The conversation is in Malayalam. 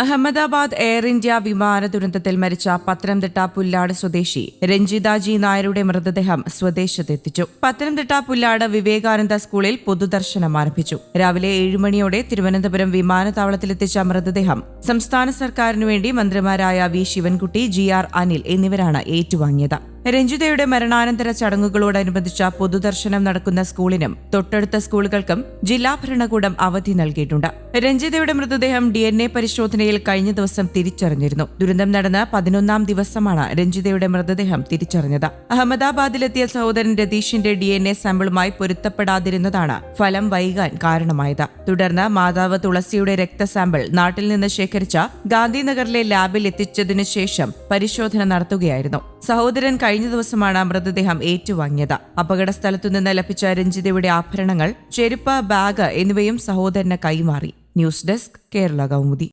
അഹമ്മദാബാദ് എയർ ഇന്ത്യ വിമാന ദുരന്തത്തിൽ മരിച്ച പത്തനംതിട്ട പുല്ലാട് സ്വദേശി രഞ്ജിതാജി നായരുടെ മൃതദേഹം സ്വദേശത്തെത്തിച്ചു. പത്തനംതിട്ട പുല്ലാട് വിവേകാനന്ദ സ്കൂളിൽ പൊതുദർശനം ആരംഭിച്ചു. രാവിലെ ഏഴുമണിയോടെ തിരുവനന്തപുരം വിമാനത്താവളത്തിലെത്തിച്ച മൃതദേഹം സംസ്ഥാന സർക്കാരിനു വേണ്ടി മന്ത്രിമാരായ V Sivankutty G R Anil എന്നിവരാണ് ഏറ്റുവാങ്ങിയത്. രഞ്ജിതയുടെ മരണാനന്തര ചടങ്ങുകളോടനുബന്ധിച്ച പൊതുദർശനം നടക്കുന്ന സ്കൂളിനും തൊട്ടടുത്ത സ്കൂളുകൾക്കും ജില്ലാ ഭരണകൂടം അവധി നൽകിയിട്ടുണ്ട്. രഞ്ജിതയുടെ മൃതദേഹം ഡി എൻ എ പരിശോധനയിൽ കഴിഞ്ഞ ദിവസം തിരിച്ചറിഞ്ഞിരുന്നു. ദുരന്തം നടന്ന പതിനൊന്നാം ദിവസമാണ് രഞ്ജിതയുടെ മൃതദേഹം തിരിച്ചറിഞ്ഞത്. അഹമ്മദാബാദിലെത്തിയ സഹോദരൻ രതീഷിന്റെ ഡി എൻ എ സാമ്പിളുമായി പൊരുത്തപ്പെടാതിരുന്നതാണ് ഫലം വൈകാൻ കാരണമായത്. തുടർന്ന് മാതാവ് തുളസിയുടെ രക്തസാമ്പിൾ നാട്ടിൽ നിന്ന് ശേഖരിച്ച ഗാന്ധിനഗറിലെ ലാബിൽ എത്തിച്ചതിനു ശേഷം പരിശോധന നടത്തുകയായിരുന്നു. സഹോദരൻ കഴിഞ്ഞ ദിവസമാണ് മൃതദേഹം ഏറ്റുവാങ്ങിയത്. അപകട സ്ഥലത്തുനിന്ന് ലഭിച്ച രഞ്ജിതയുടെ ആഭരണങ്ങൾ ചെരുപ്പ് ബാഗ് എന്നിവയും സഹോദരന് കൈമാറി. News desk Kerala Kaumudi.